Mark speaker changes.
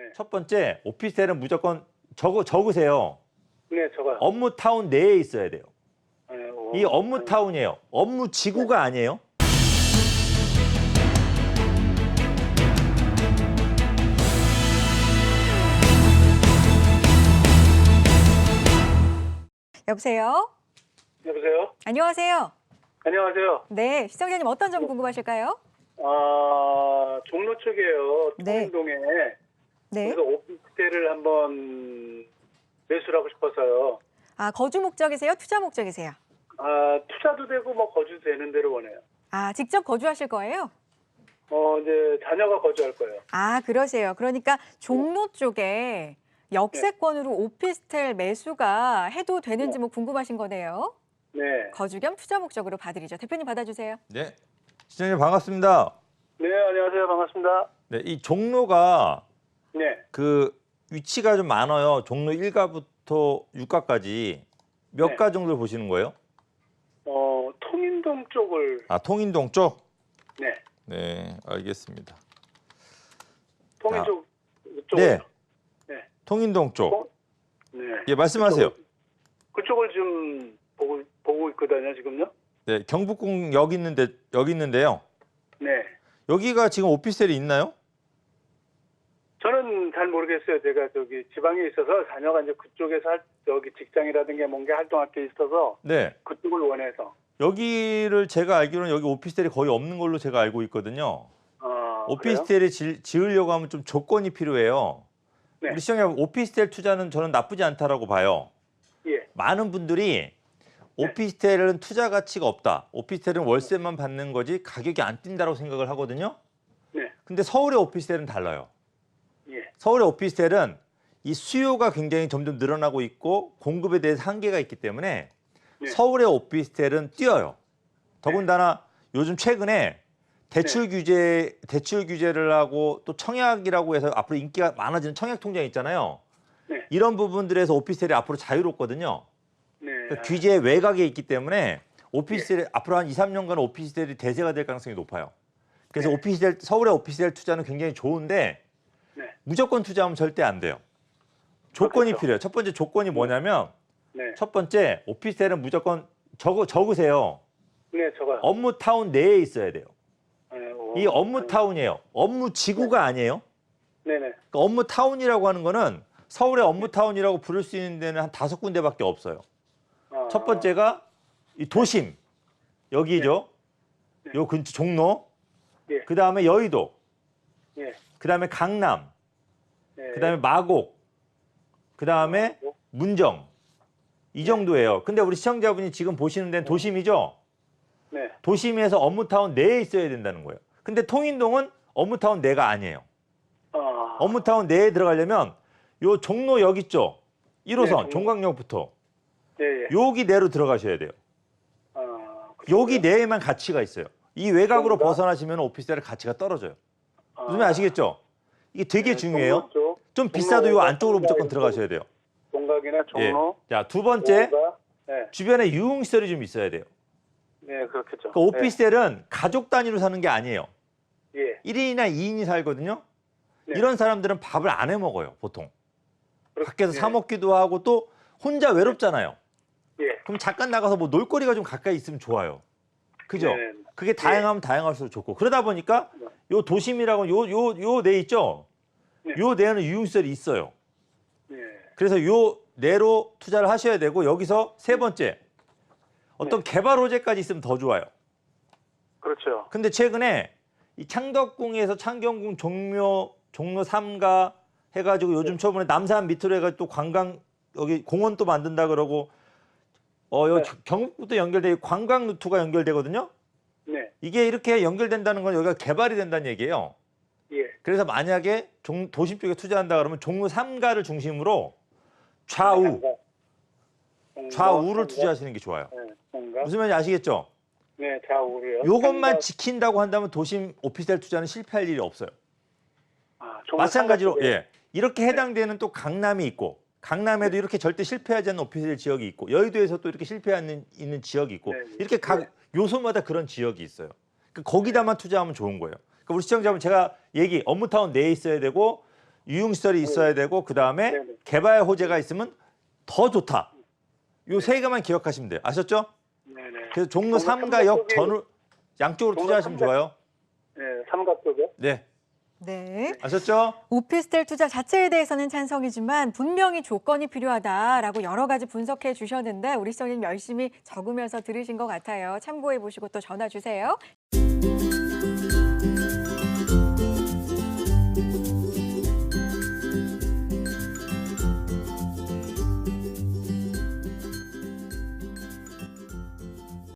Speaker 1: 네.
Speaker 2: 첫 번째 오피스텔은 무조건 적어 적으세요.
Speaker 1: 네, 저거요.
Speaker 2: 업무 타운 내에 있어야 돼요.
Speaker 1: 네, 어,
Speaker 2: 이 업무 타운이에요. 업무 지구가 아니에요.
Speaker 3: 여보세요?
Speaker 1: 여보세요?
Speaker 3: 안녕하세요.
Speaker 1: 안녕하세요.
Speaker 3: 네, 시청자님 어떤 점 궁금하실까요?
Speaker 1: 아, 종로 쪽이에요.
Speaker 3: 네.
Speaker 1: 통동에.
Speaker 3: 네.
Speaker 1: 그래서 오피스텔을 한번 매수를 하고 싶어서요.
Speaker 3: 아, 거주 목적이세요? 투자 목적이세요?
Speaker 1: 아, 투자도 되고 뭐 거주도 되는 대로 원해요.
Speaker 3: 아, 직접 거주하실 거예요?
Speaker 1: 어, 이제 자녀가 거주할 거예요.
Speaker 3: 아, 그러세요. 그러니까 종로 쪽에 역세권으로 오피스텔 매수가 해도 되는지 뭐 궁금하신 거네요.
Speaker 1: 네.
Speaker 3: 거주 겸 투자 목적으로 봐드리죠. 대표님 받아주세요.
Speaker 2: 네. 시청자 반갑습니다.
Speaker 1: 네, 안녕하세요. 반갑습니다.
Speaker 2: 네, 이 종로가
Speaker 1: 네.
Speaker 2: 그 위치가 좀 많아요. 종로 1가부터 6가까지 몇
Speaker 1: 네.
Speaker 2: 가 정도 보시는 거예요?
Speaker 1: 어, 통인동 쪽을
Speaker 2: 아, 통인동 쪽?
Speaker 1: 네.
Speaker 2: 네, 알겠습니다.
Speaker 1: 통인
Speaker 2: 아.
Speaker 1: 쪽 쪽.
Speaker 2: 네.
Speaker 1: 네.
Speaker 2: 통인동 쪽.
Speaker 1: 어? 네.
Speaker 2: 예, 말씀하세요.
Speaker 1: 그쪽을 좀 보고 보고 있거든요, 지금요.
Speaker 2: 네, 경북궁 여기 있는데 여기 있는데요.
Speaker 1: 네.
Speaker 2: 여기가 지금 오피스텔이 있나요?
Speaker 1: 저는 잘 모르겠어요. 제가 저기 지방에 있어서 자녀가 이제 그쪽에서 할, 저기 직장이라든가 뭔가 활동할 게 있어서
Speaker 2: 네.
Speaker 1: 그쪽을 원해서.
Speaker 2: 여기를 제가 알기로는 여기 오피스텔이 거의 없는 걸로 제가 알고 있거든요.
Speaker 1: 어, 그래요?
Speaker 2: 오피스텔이 지, 지으려고 하면 좀 조건이 필요해요.
Speaker 1: 네.
Speaker 2: 우리 시청자 오피스텔 투자는 저는 나쁘지 않다라고 봐요.
Speaker 1: 예.
Speaker 2: 많은 분들이 오피스텔은 투자 가치가 없다. 오피스텔은 월세만 받는 거지 가격이 안 뛴다고 생각을 하거든요.
Speaker 1: 네.
Speaker 2: 근데 서울의 오피스텔은 달라요.
Speaker 1: 예.
Speaker 2: 서울의 오피스텔은 이 수요가 굉장히 점점 늘어나고 있고 공급에 대해서 한계가 있기 때문에
Speaker 1: 네.
Speaker 2: 서울의 오피스텔은 뛰어요. 더군다나 요즘 최근에 대출
Speaker 1: 네.
Speaker 2: 규제 대출 규제를 하고 또 청약이라고 해서 앞으로 인기가 많아지는 청약 통장 있잖아요.
Speaker 1: 네.
Speaker 2: 이런 부분들에서 오피스텔이 앞으로 자유롭거든요.
Speaker 1: 네.
Speaker 2: 그러니까 규제 외곽에 있기 때문에 오피스텔 앞으로 한 2, 3년간 오피스텔이 대세가 될 가능성이 높아요. 그래서
Speaker 1: 네.
Speaker 2: 오피스텔 서울의 오피스텔 투자는 굉장히 좋은데
Speaker 1: 네.
Speaker 2: 무조건 투자하면 절대 안 돼요. 조건이
Speaker 1: 그렇죠.
Speaker 2: 필요해요. 첫 번째 조건이 뭐냐면
Speaker 1: 네.
Speaker 2: 첫 번째 오피스텔은 무조건 적어 적으세요.
Speaker 1: 네, 저거요.
Speaker 2: 업무 타운 내에 있어야 돼요.
Speaker 1: 네, 어,
Speaker 2: 이 업무 타운이에요. 업무 지구가 아니에요.
Speaker 1: 네, 네.
Speaker 2: 그러니까 업무 타운이라고 하는 거는 서울의 업무 타운이라고 부를 수 있는 데는 한 다섯 군데밖에 없어요.
Speaker 1: 어,
Speaker 2: 첫 번째가 이 도심 여기죠.
Speaker 1: 네.
Speaker 2: 요 근처 종로.
Speaker 1: 예.
Speaker 2: 그 다음에 여의도.
Speaker 1: 예.
Speaker 2: 그 다음에 강남.
Speaker 1: 네.
Speaker 2: 그 다음에 마곡. 그 다음에
Speaker 1: 어,
Speaker 2: 문정. 이 정도예요. 근데 우리 시청자분이 지금 보시는 데는 도심이죠.
Speaker 1: 네.
Speaker 2: 도심에서 업무타운 내에 있어야 된다는 거예요. 근데 통인동은 업무타운 내가 아니에요.
Speaker 1: 어,
Speaker 2: 업무타운 내에 들어가려면 요 종로역 있죠. 1호선
Speaker 1: 네, 예, 예.
Speaker 2: 여기 내로 들어가셔야 돼요.
Speaker 1: 어,
Speaker 2: 여기? 내에만 가치가 있어요. 이 외곽으로
Speaker 1: 그런가?
Speaker 2: 벗어나시면 오피스텔의 가치가 떨어져요.
Speaker 1: 어,
Speaker 2: 무슨 말 아시겠죠? 이게 되게
Speaker 1: 네,
Speaker 2: 중요해요. 좀 비싸도 요
Speaker 1: 종로
Speaker 2: 안쪽으로 무조건 들어가셔야 돼요.
Speaker 1: 동각이나
Speaker 2: 예.
Speaker 1: 종로.
Speaker 2: 자, 두 번째
Speaker 1: 네.
Speaker 2: 주변에 유흥시설이 좀 있어야 돼요.
Speaker 1: 네, 그렇겠죠.
Speaker 2: 그 오피스텔은 가족 단위로 사는 게 아니에요.
Speaker 1: 네. 예.
Speaker 2: 1인이나 2인이 살거든요.
Speaker 1: 네.
Speaker 2: 이런 사람들은 밥을 안 해 먹어요, 보통.
Speaker 1: 그렇-
Speaker 2: 밖에서
Speaker 1: 예.
Speaker 2: 사 먹기도 하고 또 혼자 외롭잖아요.
Speaker 1: 예.
Speaker 2: 그럼 잠깐 나가서 뭐 놀거리가 좀 가까이 있으면 좋아요. 그죠?
Speaker 1: 네.
Speaker 2: 그게 다양하면 다양할수록 좋고 그러다 보니까
Speaker 1: 네.
Speaker 2: 요 도심이라고 요 요 요 내 있죠.
Speaker 1: 네.
Speaker 2: 요 내에는 유흥시설이 있어요.
Speaker 1: 예.
Speaker 2: 그래서 요 내로 투자를 하셔야 되고 여기서 세 번째 어떤 개발 호재까지 있으면 더 좋아요.
Speaker 1: 그렇죠.
Speaker 2: 근데 최근에 이 창덕궁에서 창경궁 종묘 종로 3가 해가지고 요즘 처음에 남산 밑으로 해가지고 또 관광 여기 공원 또 만든다 그러고 어요
Speaker 1: 네.
Speaker 2: 경북부터 연결돼 관광 루트가 연결되거든요.
Speaker 1: 네.
Speaker 2: 이게 이렇게 연결된다는 건 여기가 개발이 된다는 얘기예요.
Speaker 1: 예.
Speaker 2: 그래서 만약에 종- 도심 쪽에 투자한다 그러면 종로 3가를 중심으로 좌우 좌우를. 투자하시는 게 좋아요.
Speaker 1: 네.
Speaker 2: 무슨 말인지 아시겠죠?
Speaker 1: 네, 좌우로요.
Speaker 2: 요것만. 지킨다고 한다면 도심 오피스텔 투자는 실패할 일이 없어요.
Speaker 1: 아,
Speaker 2: 마찬가지로. 예 이렇게 해당되는 또 강남이 있고 강남에도 이렇게 절대 실패하지 않는 오피스텔 지역이 있고 여의도에서 또 이렇게 실패하는 있는 지역이 있고
Speaker 1: 네,
Speaker 2: 이렇게 각
Speaker 1: 네.
Speaker 2: 요소마다 그런 지역이 있어요. 그러니까 거기다만 투자하면 좋은 거예요. 그러니까 우리 시청자분 제가 얘기 업무타운 내에 있어야 되고 유흥시설이 있어야 되고 그 다음에
Speaker 1: 네네.
Speaker 2: 개발 호재가 있으면 더 좋다. 요 세 개만 기억하시면 돼요. 아셨죠?
Speaker 1: 네네.
Speaker 2: 그래서 종로
Speaker 1: 종로
Speaker 2: 3가 역
Speaker 1: 삼가
Speaker 2: 전후 양쪽으로 투자하시면 좋아요.
Speaker 1: 네, 삼각 쪽에.
Speaker 2: 네.
Speaker 3: 네.
Speaker 2: 아셨죠?
Speaker 3: 오피스텔 투자 자체에 대해서는 찬성이지만 분명히 조건이 필요하다라고 여러 가지 분석해 주셨는데 우리 시청자님 열심히 적으면서 들으신 것 같아요. 참고해 보시고 또 전화 주세요.